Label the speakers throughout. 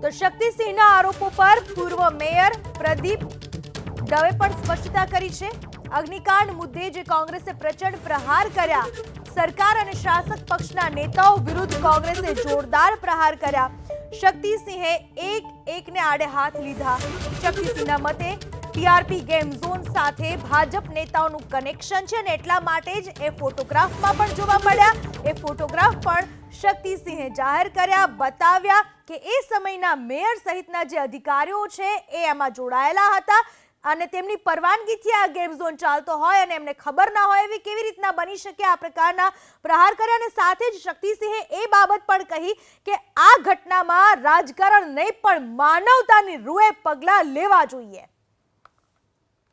Speaker 1: તો શક્તિસિંહના આરોપો પર પૂર્વ મેયર પ્રદીપ દવે પણ સ્પષ્ટતા કરી છે. અગ્નિકાંડ મુદ્દે જે કોંગ્રેસે પ્રચંડ પ્રહાર કર્યા, સરકાર અને શાસક પક્ષના નેતાઓ વિરુદ્ધ કોંગ્રેસે જોરદાર પ્રહાર કર્યા. શક્તિસિંહે એક એકને આડે હાથ લીધા. શક્તિસિંહના મતે, ટીઆરપી ગેમ ઝોન સાથે ભાજપ નેતાઓનું કનેક્શન છે ને એટલા માટે જ એ ફોટોગ્રાફમાં પણ જોવા મળ્યા. એ ફોટોગ્રાફ પણ શક્તિસિંહે જાહેર કર્યા, બતાવ્યા કે એ સમયના મેયર સહિતના જે અધિકારીઓ છે એ એમાં જોડાયેલા હતા અને તેમની પરવાનગીથી આ ગેમ ઝોન ચાલતો હોય અને એમને ખબર ના હોય એવી કેવી રીતના બની શકે આ પ્રકારના પ્રહાર કર્યા અને સાથે જ શક્તિસિંહે એ બાબત પણ કહી કે આ ઘટનામાં રાજકારણ નહીં પણ માનવતાની રૂએ પગલાં લેવા જોઈએ.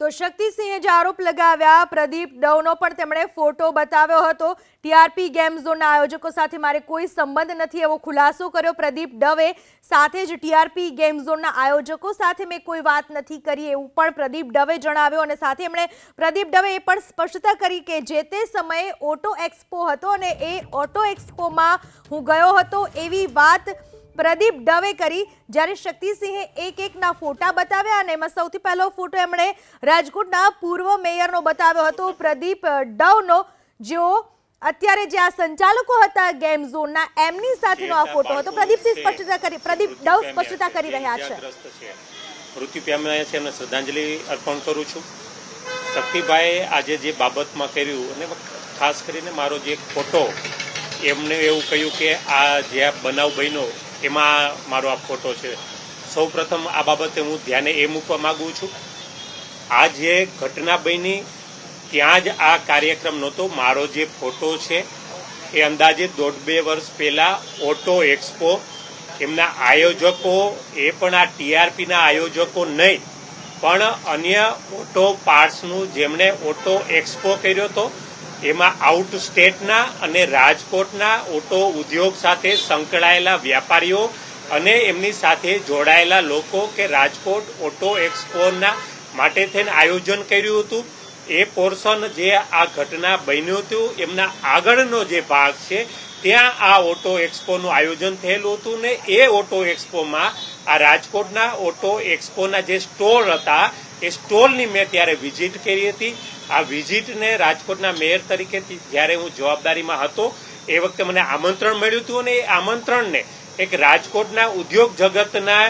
Speaker 1: તો શક્તિસિંહે જે આરોપ લગાવ્યા, પ્રદીપ ડવનો પણ તેમણે ફોટો બતાવ્યો હતો. ટીઆરપી ગેમ ઝોનના આયોજકો સાથે મારે કોઈ સંબંધ નથી એવો ખુલાસો કર્યો. પ્રદીપ ડવે સાથે જ ટીઆરપી ગેમ ઝોનના આયોજકો સાથે મેં કોઈ વાત નથી કરી એવું પણ પ્રદીપ ડવે જણાવ્યું અને સાથે એમણે પ્રદીપ ડવે એ પણ સ્પષ્ટતા કરી કે જે તે સમયે ઓટો એક્સપો હતો અને એ ઓટો એક્સપોમાં હું ગયો હતો એવી વાત પ્રદીપ ડવે કરી જ્યારે શક્તિસિંહે એક એકના ફોટા બતાવ્યા અને એમાં સૌથી પહેલો ફોટો એમણે રાજકોટના પૂર્વ મેયરનો બતાવ્યો હતો. પ્રદીપ ડવનો જેઓ અત્યારે જે આ સંચાલકો હતા ગેમ ઝોનના, એમની સાથેનો આ ફોટો હતો. પ્રદીપસિંહ સ્પષ્ટતા કરી, પ્રદીપ ડવ સ્પષ્ટતા કરી રહ્યા છે.
Speaker 2: મૃત્યુ પામ્યા છે એમને શ્રદ્ધાંજલિ અર્પણ કરું છું. શક્તિભાઈએ આજે જે બાબતમાં કર્યું, અને ખાસ કરીને મારો જે ફોટો, એમને એવું કહ્યું કે આ જે બનાવ બન્યો એમાં મારો આ ફોટો છે. સૌ પ્રથમ આ બાબતે હું ધ્યાને એ મૂકવા માગું છું. આ જે ઘટના બની, ત્યાં જ આ કાર્યક્રમ નહોતો, મારો જે ફોટો છે એ અંદાજે દોઢ બે વર્ષ પહેલાં ઓટો એક્સપો, એમના આયોજકો, એ પણ આ ટીઆરપીના આયોજકો નહીં, પણ અન્ય ઓટો પાર્ટ્સનું જેમણે ઓટો એક્સપો કર્યો હતો એમાં આઉટ સ્ટેટના અને રાજકોટના ઓટો ઉદ્યોગ સાથે સંકળાયેલા વ્યાપારીઓ અને એમની સાથે જોડાયેલા લોકો કે રાજકોટ ઓટો એક્સપોના માટે થઈને આયોજન કર્યું હતું. એ પોર્શન જે આ ઘટના બન્યું હતું, એમના આગળનો જે ભાગ છે, ત્યાં આ ઓટો એક્સપોનું આયોજન થયેલું હતું ને એ ઓટો એક્સપોમાં આ રાજકોટના ઓટો એક્સપોના જે સ્ટોલ હતા, એ સ્ટોલની મેં ત્યારે વિઝિટ કરી હતી. આ વિઝિટને રાજકોટના મેયર તરીકે જ્યારે હું જવાબદારીમાં હતો, એ વખતે મને આમંત્રણ મળ્યું હતું અને એ આમંત્રણને એક રાજકોટના ઉદ્યોગ જગતના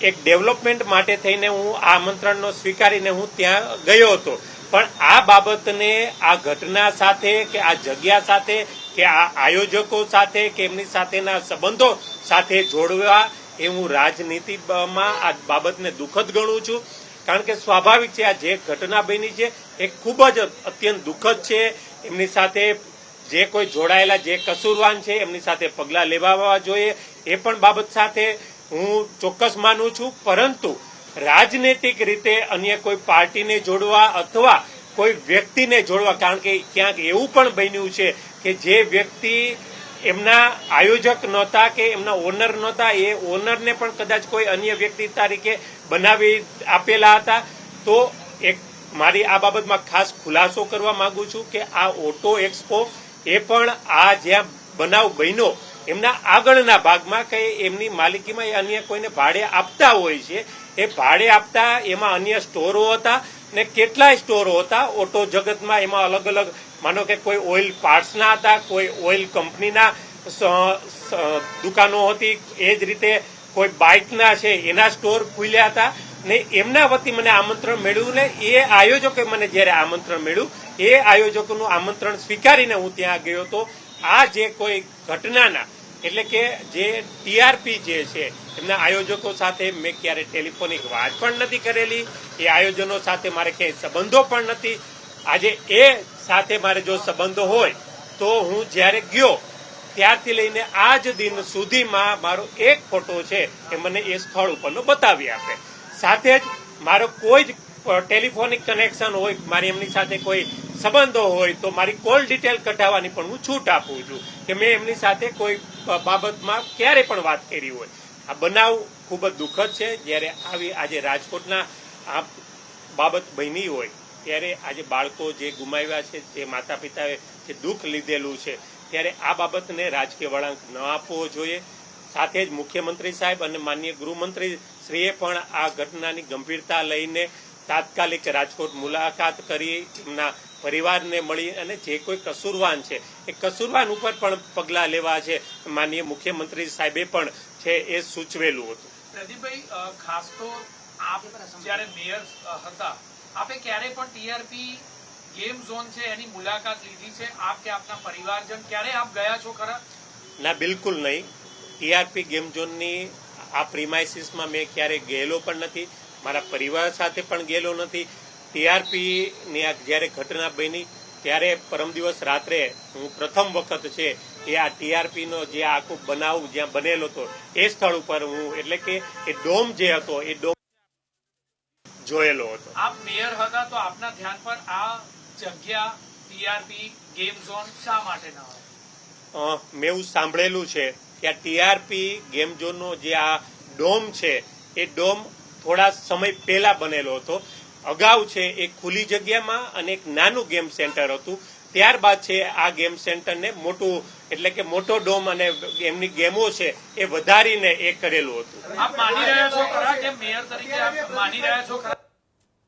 Speaker 2: એક ડેવલપમેન્ટ માટે થઈને હું આ આમંત્રણનો સ્વીકારીને હું ત્યાં ગયો હતો. પણ આ બાબતને, આ ઘટના સાથે કે આ જગ્યા સાથે કે આ આયોજકો સાથે કે એમની સાથેના સંબંધો સાથે જોડવા એ હું રાજનીતિમાં આ બાબતને દુઃખદ ગણું છું. કારણ કે સ્વાભાવિક છે આ જે ઘટના બની છે, એ ખૂબ જ અત્યંત દુઃખદ છે. એમની સાથે જે કોઈ જોડાયેલા, જે કસૂરવાન છે, એમની સાથે પગલાં લેવા જોઈએ. એ પણ બાબત સાથે હું ચોક્કસ માનું છું. પરંતુ રાજનૈતિક રીતે અન્ય કોઈ પાર્ટીને જોડવા અથવા કોઈ વ્યક્તિને જોડવા, કારણ કે ક્યાંક એવું પણ બન્યું છે કે જે વ્યક્તિ એમના આયોજક નહોતા કે એમના ઓનર નહોતા, એ ઓનરને પણ કદાચ કોઈ અન્ય વ્યક્તિ તરીકે બનાવી આપેલા હતા. તો એક મારી આ બાબતમાં ખાસ ખુલાસો કરવા માંગુ છું કે આ ઓટો એક્સપો એ પણ આ જ્યાં બનાવ બન્યો, એમના આગળના ભાગમાં કે એમની માલિકીમાં એ અન્ય કોઈને ભાડે આપતા હોય છે. એ ભાડે આપતા એમાં અન્ય સ્ટોરો હતા. ને કેટલાય સ્ટોરો હતા. ઓટો જગતમાં એમાં અલગ અલગ, માનો કે કોઈ ઓઇલ પાર્ટ્સના હતા, કોઈ ઓઇલ કંપનીના દુકાનો હતી. એ જ રીતે કોઈ બાઇકના છે, એના સ્ટોર ખુલ્યા હતા. ને એમના વતી મને આમંત્રણ મળ્યું ને એ આયોજકે મને જ્યારે આમંત્રણ મળ્યું એ આયોજકોનું આમંત્રણ સ્વીકારીને હું ત્યાં ગયો હતો. આ જે કોઈ ઘટનાના, એટલે કે જે ટીઆરપી જે છે એમના આયોજકો સાથે મેં ક્યારે ટેલિફોનિક વાત પણ નથી કરેલી. એ આયોજનો સાથે મારે ક્યાંય સંબંધો પણ નથી. આજે એ સાથે મારે જો સંબંધો હોય, તો હું જ્યારે ગયો, ત્યારથી લઈને આજ દિન સુધીમાં મારો એક ફોટો છે એ મને એ સ્થળ ઉપરનો બતાવી આપે. સાથે જ મારો કોઈ જ ટેલિફોનિક કનેક્શન હોય, મારી એમની સાથે કોઈ સંબંધો હોય, તો મારી કોલ ડિટેલ કઢાવવાની પણ હું છૂટ આપું છું કે મેં એમની સાથે કોઈ બાબતમાં ક્યારે પણ વાત કરી હોય. આ બનાવ ખૂબ જ દુઃખદ છે. જ્યારે આવી આજે રાજકોટના આ બાબત બની હોય, ત્યારે આજે બાળકો જે ગુમાવ્યા છે, જે માતા પિતાએ જે દુઃખ લીધેલું છે, ત્યારે આ બાબતને રાજકીય વળાંક ન આપવો જોઈએ. સાથે જ મુખ્યમંત્રી સાહેબ અને માનનીય ગૃહમંત્રી શ્રીએ પણ આ ઘટનાની ગંભીરતા લઈને તાત્કાલિક રાજકોટ મુલાકાત કરી એમના પરિવારને મળી અને જે કોઈ કસૂરવાન છે, એ કસૂરવાન ઉપર પણ પગલાં લેવા છે. માનનીય મુખ્યમંત્રી સાહેબે પણ છે એ સૂચવેલું હતું.
Speaker 3: પ્રદીપભાઈ ખાસ તો આપ જ્યારે મેયર હતા આપે ક્યારે પણ ટીઆરપી ગેમ ઝોન છે એની મુલાકાત લીધી છે? આપ કે આપના પરિવારજન ક્યારે આપ ગયા છો ખરા?
Speaker 2: ના બિલકુલ નહીં. ટીઆરપી ગેમ ઝોનની આ પ્રિમાઇસીસમાં મેં ક્યારેય ગયેલો પણ નથી. મારા પરિવાર સાથે પણ ગયેલો નથી. ટીઆરપીની આ જ્યારે ઘટના બની ત્યારે પરમ દિવસ રાત્રે હું પ્રથમ વખત છે એ આ ટીઆરપીનો જે આખો બનાવ જ્યાં બનેલો હતો એ સ્થળ ઉપર હું એટલે કે એ ડોમ જે હતો એ ડોમ જોયેલો હતો.
Speaker 3: આપ મેયર હતા તો આપના ધ્યાન પર આ જગ્યા ટીઆરપી ગેમ ઝોન શા માટે ના
Speaker 2: મેં એવું સાંભળેલું છે કે આ ટીઆરપી ગેમ ઝોનનો જે આ ડોમ છે એ ડોમ થોડા સમય પહેલા બનેલો હતો. અગાઉ છે એક ખુલ્લી જગ્યામાં અને એક નાનું ગેમ સેન્ટર હતું. ત્યારબાદ છે આ ગેમ સેન્ટરને મોટું, એટલે કે મોટો ડોમ અને એમની ગેમો છે એ વધારીને એ કરેલું હતું.
Speaker 3: માની રહ્યા છો ખરા કે મેયર તરીકે માની રહ્યા છો ખરા?